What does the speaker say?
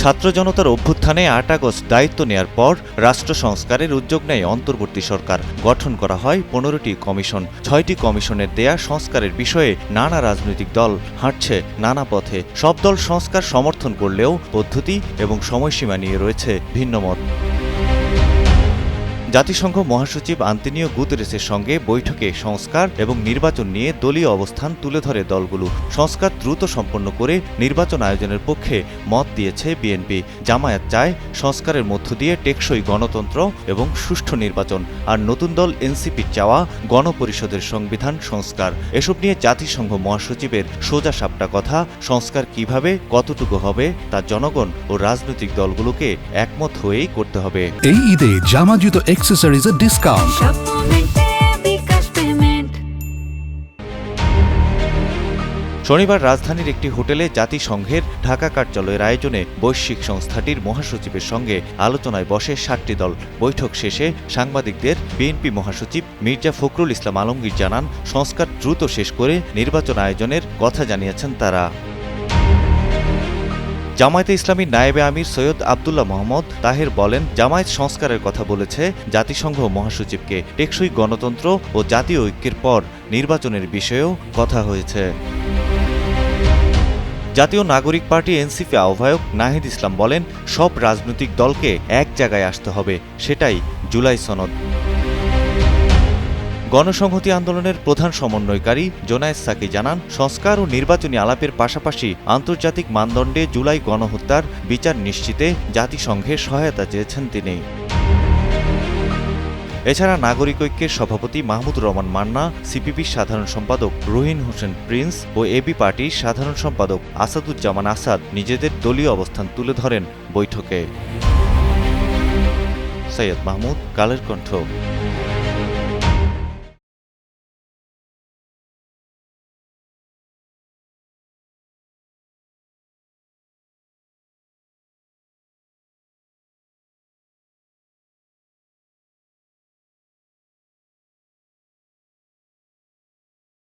ছাত্র জনতার অভ্যুত্থানে আট আগস্ট দায়িত্ব নেয়ার পর রাষ্ট্র সংস্কারের উদ্যোগ নেয় অন্তর্বর্তী সরকার। গঠন করা হয় পনেরোটি কমিশন। ছয়টি কমিশনের দেয়া সংস্কারের বিষয়ে নানা রাজনৈতিক দল হাঁটছে নানা পথে। সব দল সংস্কার সমর্থন করলেও পদ্ধতি এবং সময়সীমা নিয়ে রয়েছে ভিন্নমত জাতিসংঘ মহাসচিব আন্তনিও গুতেরেসের সঙ্গে বৈঠকে সংস্কার এবং নির্বাচন নিয়ে দলীয় অবস্থান তুলে ধরে দলগুলো। সংস্কার দ্রুত সম্পন্ন করে নির্বাচন আয়োজনের পক্ষে মত দিয়েছে বিএনপি। জামায়াত চায় সংস্কারের মধ্য দিয়ে টেকসই গণতন্ত্র এবং সুষ্ঠু নির্বাচন আর নতুন দল এনসিপির চাওয়া গণপরিষদের সংবিধান সংস্কার। এসব নিয়ে জাতিসংঘ মহাসচিবের সোজা সাপটা কথা, সংস্কার কীভাবে, কতটুকু হবে, তা জনগণ ও রাজনৈতিক দলগুলোকে একমত হয়েই করতে হবে। এই ঈদে জামা জুতো অ্যাক্সেসরিজের ডিসকাউন্ট শনিবার রাজধানীর একটি হোটেলে জাতিসংঘের ঢাকা কার্যালয়ের আয়োজনে বৈশ্বিক সংস্থাটির মহাসচিবের সঙ্গে আলোচনায় বসে সাতটি দল। বৈঠক শেষে সাংবাদিকদের বিএনপি মহাসচিব মির্জা ফখরুল ইসলাম আলমগীর জানান, সংস্কার দ্রুত শেষ করে নির্বাচন আয়োজনের কথা জানিয়েছেন তারা। জামায়াতে ইসলামীর নায়েবে আমির সৈয়দ আবদুল্লাহ মোহাম্মদ তাহের বলেন, জামায়াত সংস্কারের কথা বলেছে জাতিসংঘ মহাসচিবকে। টেকসই গণতন্ত্র ও জাতীয় ঐক্যের পর নির্বাচনের বিষয়েও কথা হয়েছে। জাতীয় নাগরিক পার্টি এনসিপি আহ্বায়ক নাহিদ ইসলাম বলেন, সব রাজনৈতিক দলকে এক জায়গায় আসতে হবে, সেটাই জুলাই সনদ। গণসংহতি আন্দোলনের প্রধান সমন্বয়কারী জোনায়েদ সাকি জানান, সংস্কার ও নির্বাচনী আলাপের পাশাপাশি আন্তর্জাতিক মানদণ্ডে জুলাই গণহত্যার বিচার নিশ্চিতে জাতিসংঘের সহায়তা চেয়েছেন তিনি। এছাড়া নাগরিক ঐক্যের সভাপতি মাহমুদুর রহমান মান্না সিপিবির সাধারণ সম্পাদক রুহিন হোসেন প্রিন্স ও এবি পার্টির সাধারণ সম্পাদক আসাদুজ্জামান আসাদ নিজেদের দলীয় অবস্থান তুলে ধরেন বৈঠকে। সৈয়দ মাহমুদ, কালের কণ্ঠ।